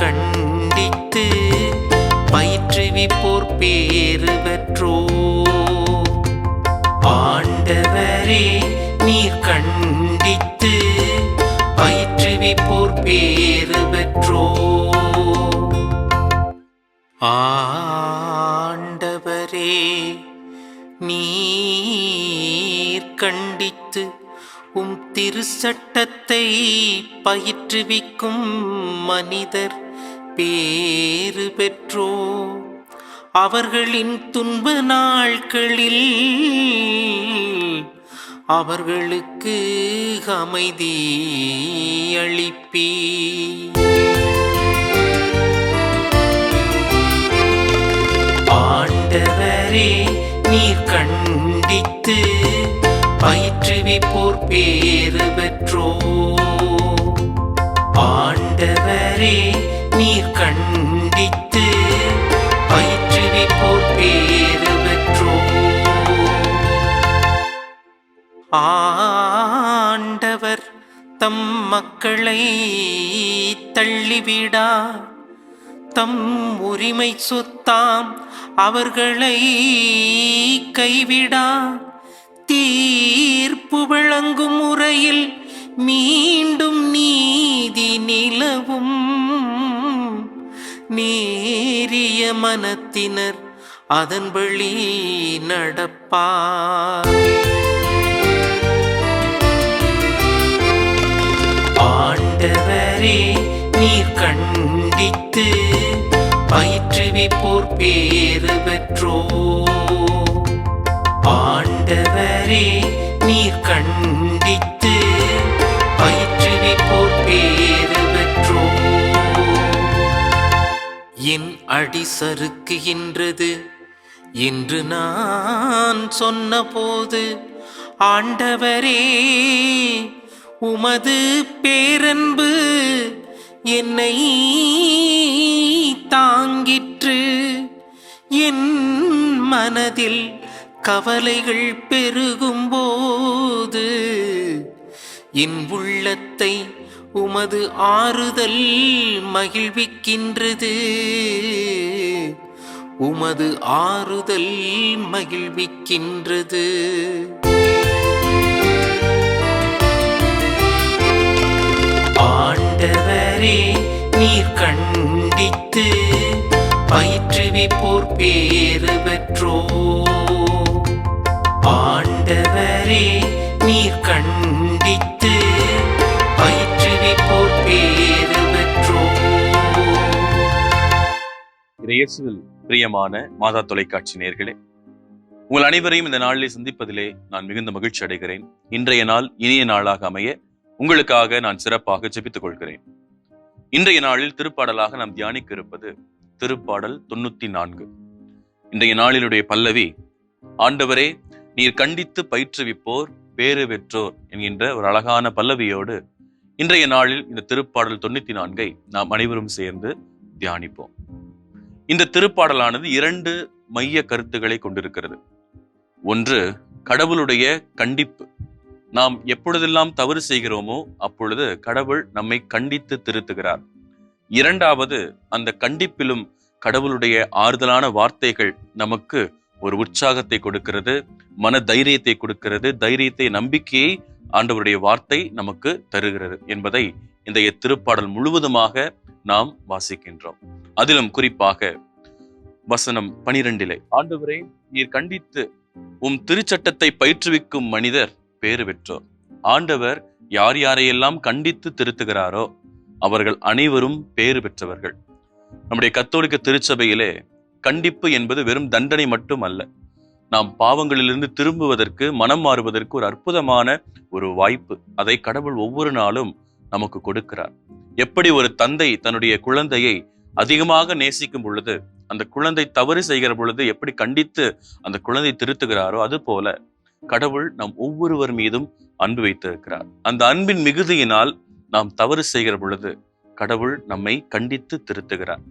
கண்டித்து பயிற்றுவிப்போர் பேருவற்றோ ஆண்டவரே நீர் கண்டித்து பயிற்றுவிப்போர் பேருவற்றோ ஆண்டவரே நீர் கண்டித்து உம் திருச்சட்டத்தை பயிற்றுவிக்கும் மனிதர். பேறு பெற்றோ? அவர்களின் துன்ப நாட்களில் அவர்களுக்கு அமைதி அளிப்பீ. ஆண்டவரே நீர் கண்டித்து பயிற்றுவிப்போர் பேறு பெற்றோ? ஆண்டவரே ஆண்டவர் தம் மக்களை தள்ளிவிடா. தம் உரிமை சொத்தாம் அவர்களை கைவிடா. தீர்ப்பு வழங்கும் முறையில் மீண்டும் நீதி நிலவும். நேரிய மனத்தினர் அதன் வழி நடப்பார். ஆண்டவரே நீர் கண்டித்து பயிற்றுவிப்போர் பேறு பெற்றோ. ஆண்டவரே நீர் கண்டித்து பயிற்றுவிப்போர் பேறு பெற்றோ. என் அடி சறுக்குகின்றது. என்று நான் சொன்னபோது ஆண்டவரே உமது பேரன்பு என்னை தாங்கிற்று. என் மனதில் கவலைகள் பெருகும்போது என் உள்ளத்தை உமது ஆறுதல் மகிழ்விக்கின்றது. உமது ஆறுதல் மகிழ்விக்கின்றது. ஆண்டவரே நீர் கண்டித்து பயிற்றுவிப்போர் பேறு பெற்றோ. ஆண்டவரே நீர் கண்டித்து பயிற்றுவிப்போர் பேறு பெற்றோ. இயேசுவில் பிரியமான மாதா தொலைக்காட்சி நேர்களே உங்கள் அனைவரையும் இந்த நாளிலே சந்திப்பதிலே நான் மிகுந்த மகிழ்ச்சி அடைகிறேன். இன்றைய நாள் இனிய நாளாக அமைய உங்களுக்காக நான் சிறப்பாக ஜெபித்துக் கொள்கிறேன். இன்றைய நாளில் திருப்பாடலாக நாம் தியானிக்க இருப்பது திருப்பாடல் தொண்ணூத்தி நான்கு. இன்றைய நாளினுடைய பல்லவி ஆண்டவரே நீர் கண்டித்து பயிற்றுவிப்போர் பேறு பெற்றோர் என்கின்ற ஒரு அழகான பல்லவியோடு இன்றைய நாளில் இந்த திருப்பாடல் தொண்ணூத்தி நான்கை நாம் அனைவரும் சேர்ந்து தியானிப்போம். இந்த திருப்பாடலானது இரண்டு மைய கருத்துக்களை கொண்டிருக்கிறது. ஒன்று கடவுளுடைய கண்டிப்பு. நாம் எப்பொழுதெல்லாம் தவறு செய்கிறோமோ அப்பொழுது கடவுள் நம்மை கண்டித்து திருத்துகிறார். இரண்டாவது அந்த கண்டிப்பிலும் கடவுளுடைய ஆறுதலான வார்த்தைகள் நமக்கு ஒரு உற்சாகத்தை கொடுக்கிறது மன தைரியத்தை கொடுக்கிறது தைரியத்தை நம்பிக்கையை ஆண்டவருடைய வார்த்தை நமக்கு தருகிறது என்பதை இந்த திருப்பாடல் முழுவதுமாக நாம் வாசிக்கின்றோம். அதிலும் குறிப்பாக வசனம் பனிரெண்டிலே ஆண்டவரே நீர் கண்டித்து உம் திருச்சட்டத்தை பயிற்றுவிக்கும் மனிதர் பேறு பெற்றோர். ஆண்டவர் யார் யாரையெல்லாம் கண்டித்து திருத்துகிறாரோ அவர்கள் அனைவரும் பேறு பெற்றவர்கள். நம்முடைய கத்தோலிக்க திருச்சபையிலே கண்டிப்பு என்பது வெறும் தண்டனை மட்டும் அல்ல நாம் பாவங்களிலிருந்து திரும்புவதற்கு மனம் மாறுவதற்கு ஒரு அற்புதமான ஒரு வாய்ப்பு. அதை கடவுள் ஒவ்வொரு நாளும் நமக்கு கொடுக்கிறார். எப்படி ஒரு தந்தை தன்னுடைய குழந்தையை அதிகமாக நேசிக்கும் பொழுது அந்த குழந்தை தவறு செய்கிற பொழுது எப்படி கண்டித்து அந்த குழந்தை திருத்துகிறாரோ அது போல கடவுள் நம் ஒவ்வொருவர் மீதும் அன்பு வைத்திருக்கிறார். அந்த அன்பின் மிகுதியினால் நாம் தவறு செய்கிற பொழுது கடவுள் நம்மை கண்டித்து திருத்துகிறார்.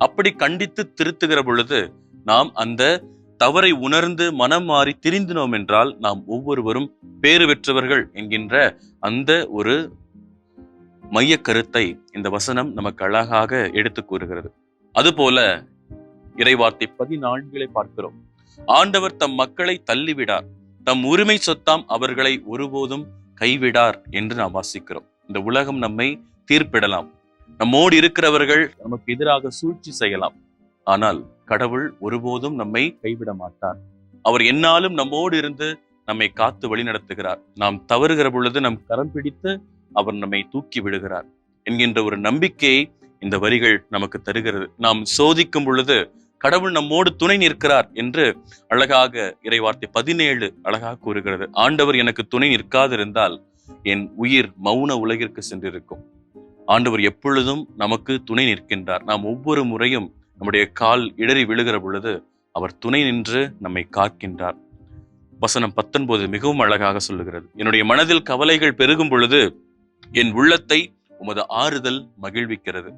அப்படி கண்டித்து திருத்துகிற பொழுது நாம் அந்த தவறை உணர்ந்து மனம் மாறி திரிந்தினோம் என்றால் நாம் ஒவ்வொருவரும் பேறு பெற்றவர்கள் என்கின்ற அந்த ஒரு மைய கருத்தை இந்த வசனம் நமக்கு அழகாக எடுத்து கூறுகிறது. அதுபோல இறைவார்த்தை பதினான்களை பார்க்கிறோம். ஆண்டவர் தம் மக்களை தள்ளிவிடார். தம் உரிமை சொத்தாம் அவர்களை ஒருபோதும் கைவிடார் என்று நாம் வாசிக்கிறோம். இந்த உலகம் நம்மை தீர்ப்பிடலாம். நம்மோடு இருக்கிறவர்கள் நமக்கு எதிராக சூழ்ச்சி செய்யலாம். ஆனால் கடவுள் ஒருபோதும் நம்மை கைவிட மாட்டார். அவர் என்னாலும் நம்மோடு இருந்து நம்மை காத்து வழிநடத்துகிறார். நாம் தவறுகிற பொழுது நம் கரம் பிடித்து அவர் நம்மை தூக்கி விடுகிறார். என்கின்ற ஒரு நம்பிக்கையை இந்த வரிகள் நமக்கு தருகிறது. நாம் சோதிக்கும் பொழுது கடவுள் நம்மோடு துணை நிற்கிறார் என்று அழகாக இறைவார்த்தை பதினேழு அழகாக கூறுகிறது. ஆண்டவர் எனக்கு துணை நிற்காதிருந்தால் என் உயிர் மௌன உலகிற்கு சென்றிருக்கும். ஆண்டவர் எப்பொழுதும் நமக்கு துணை நிற்கின்றார். நாம் ஒவ்வொரு முறையும் நம்முடைய கால் இடறி விழுகிற பொழுது அவர் துணை நின்று நம்மை காக்கின்றார். வசனம் பத்தொன்பது மிகவும் அழகாக சொல்லுகிறது. என்னுடைய மனதில் கவலைகள் பெருகும் பொழுது என் உள்ளத்தை உமது ஆறுதல் மகிழ்விக்கிறது.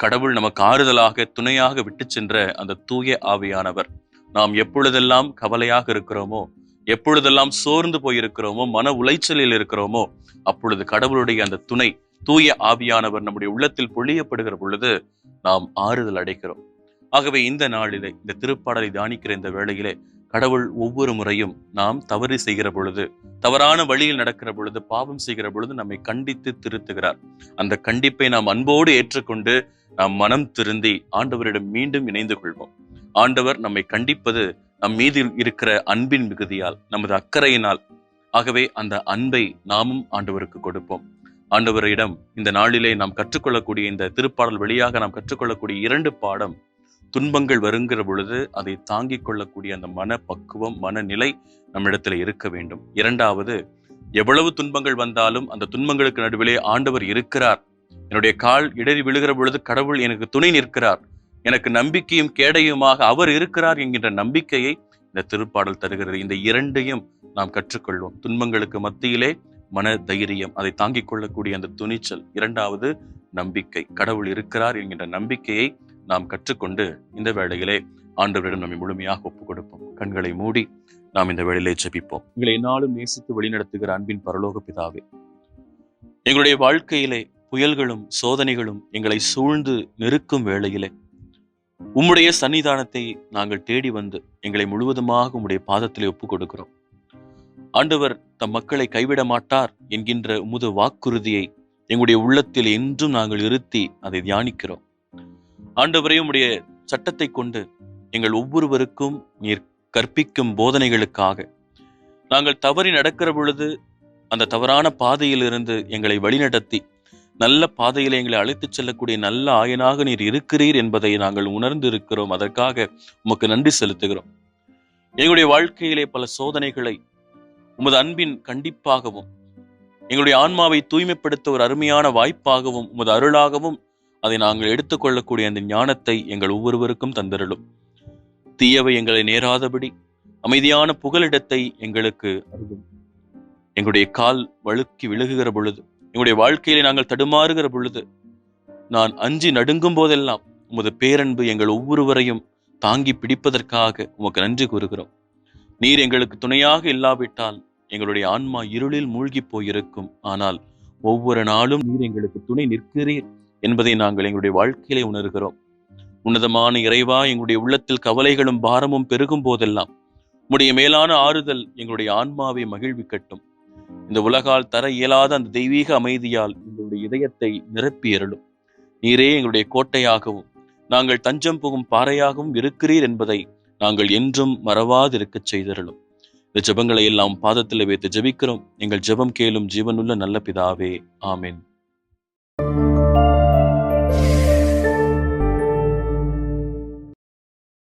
கடவுள் நமக்கு ஆறுதலாக துணையாக விட்டு சென்ற அந்த தூய ஆவியானவர். நாம் எப்பொழுதெல்லாம் கவலையாக இருக்கிறோமோ எப்பொழுதெல்லாம் சோர்ந்து போயிருக்கிறோமோ மன உளைச்சலில் இருக்கிறோமோ அப்பொழுது கடவுளுடைய அந்த துணை தூய ஆவியானவர் நம்முடைய உள்ளத்தில் பொழியப்படுகிற பொழுது நாம் ஆறுதல் அடைக்கிறோம் ஆகவே இந்த நாளிலே இந்த திருப்பாடலை தியானிக்கிற இந்த வேளையிலே கடவுள் ஒவ்வொரு முறையும் நாம் தவறு செய்கிற பொழுது தவறான வழியில் நடக்கிற பொழுது பாவம் செய்கிற பொழுது நம்மை கண்டித்து திருத்துகிறார். அந்த கண்டிப்பை நாம் அன்போடு ஏற்றுக்கொண்டு நாம் மனம் திருந்தி ஆண்டவரிடம் மீண்டும் இணைந்து கொள்வோம். ஆண்டவர் நம்மை கண்டிப்பது நம் மீது இருக்கிற அன்பின் மிகுதியால் நமது அக்கறையினால். ஆகவே அந்த அன்பை நாமும் ஆண்டவருக்கு கொடுப்போம். ஆண்டவரிடம் இந்த நாளிலே நாம் கற்றுக்கொள்ளக்கூடிய இந்த திருப்பாடல் வழியாக நாம் கற்றுக்கொள்ளக்கூடிய இரண்டு பாடம் துன்பங்கள் வருங்கிற பொழுது அதை தாங்கிக் கொள்ளக்கூடிய அந்த மன பக்குவம் மனநிலை நம்மிடத்தில் இருக்க வேண்டும். இரண்டாவது எவ்வளவு துன்பங்கள் வந்தாலும் அந்த துன்பங்களுக்கு நடுவிலே ஆண்டவர் இருக்கிறார். என்னுடைய கால் இடறி விழுகிற பொழுது கடவுள் எனக்கு துணை நிற்கிறார். எனக்கு நம்பிக்கையும் கேடையுமாக அவர் இருக்கிறார் என்கின்ற நம்பிக்கையை இந்த திருப்பாடல் தருகிறது. இந்த இரண்டையும் நாம் கற்றுக்கொள்வோம். துன்பங்களுக்கு மத்தியிலே மன தைரியம் அதை தாங்கிக் கொள்ளக்கூடிய அந்த துணிச்சல். இரண்டாவது நம்பிக்கை. கடவுள் இருக்கிறார் என்கின்ற நம்பிக்கையை நாம் கற்றுக்கொண்டு இந்த வேளையிலே ஆண்டவரிடம் நம்மை முழுமையாக ஒப்புக் கொடுப்போம் கண்களை மூடி நாம் இந்த வேளையிலே ஜபிப்போம். எங்களை நாளும் நேசித்து வழிநடத்துகிற அன்பின் பரலோக பிதாவே எங்களுடைய வாழ்க்கையிலே புயல்களும் சோதனைகளும் எங்களை சூழ்ந்து நெருக்கும் வேளையிலே உம்முடைய சன்னிதானத்தை நாங்கள் தேடி வந்து எங்களை முழுவதுமாக உம்முடைய பாதத்திலே ஒப்புக் கொடுக்கிறோம் ஆண்டவர் தம் மக்களை கைவிட மாட்டார் என்கின்ற உமது வாக்குறுதியை எங்களுடைய உள்ளத்தில் என்றும் நாங்கள் இருத்தி அதை தியானிக்கிறோம். ஆண்டவரே உடைய சட்டத்தை கொண்டு எங்கள் ஒவ்வொருவருக்கும் நீர் கற்பிக்கும் போதனைகளுக்காக. நாங்கள் தவறி நடக்கிற பொழுது அந்த தவறான பாதையிலிருந்து எங்களை வழிநடத்தி நல்ல பாதையில் எங்களை அழைத்துச் செல்லக்கூடிய நல்ல ஆயனாக நீர் இருக்கிறீர் என்பதை நாங்கள் உணர்ந்து இருக்கிறோம் அதற்காக உமக்கு நன்றி செலுத்துகிறோம். எங்களுடைய வாழ்க்கையிலே பல சோதனைகளை உமது அன்பின் கண்டிப்பாகவும் எங்களுடைய ஆன்மாவை தூய்மைப்படுத்த ஒரு அருமையான வாய்ப்பாகவும் உமது அருளாகவும் அதை நாங்கள் எடுத்துக்கொள்ளக்கூடிய அந்த ஞானத்தை எங்கள் ஒவ்வொருவருக்கும் தந்திரலும் தீயவை எங்களை நேராதபடி அமைதியான புகலிடத்தை எங்களுக்கு எங்களுடைய கால் வழுக்கி விழுகுகிற பொழுது எங்களுடைய வாழ்க்கையிலே நாங்கள் தடுமாறுகிற பொழுது நான் அஞ்சி நடுங்கும் போதெல்லாம் உமது பேரன்பு எங்கள் ஒவ்வொருவரையும் தாங்கி பிடிப்பதற்காக உமக்கு நன்றி கூறுகிறோம். நீர் எங்களுக்கு துணையாக இல்லாவிட்டால் எங்களுடைய ஆன்மா இருளில் மூழ்கி போயிருக்கும். ஆனால் ஒவ்வொரு நாளும் நீர் எங்களுக்கு துணை நிற்கிறீர். என்பதை நாங்கள் எங்களுடைய வாழ்க்கையிலே உணர்கிறோம். உன்னதமான இறைவா எங்களுடைய உள்ளத்தில் கவலைகளும் பாரமும் பெருகும் போதெல்லாம் உம்முடைய மேலான ஆறுதல் எங்களுடைய ஆன்மாவை மகிழ்விக்கட்டும். இந்த உலகால் தர இயலாத அந்த தெய்வீக அமைதியால் எங்களுடைய இதயத்தை நிரப்பி எறலும் நீரே எங்களுடைய கோட்டையாகவும் நாங்கள் தஞ்சம் புகும் பாறையாகவும் இருக்கிறீர் என்பதை நாங்கள் என்றும் மறவாதிருக்கச் செய்திருளும். இந்த ஜெபங்களை எல்லாம் பாதத்தில் வைத்து ஜெபிக்கிறோம். எங்கள் ஜெபம் கேளும் ஜீவனுள்ள நல்ல பிதாவே ஆமேன்.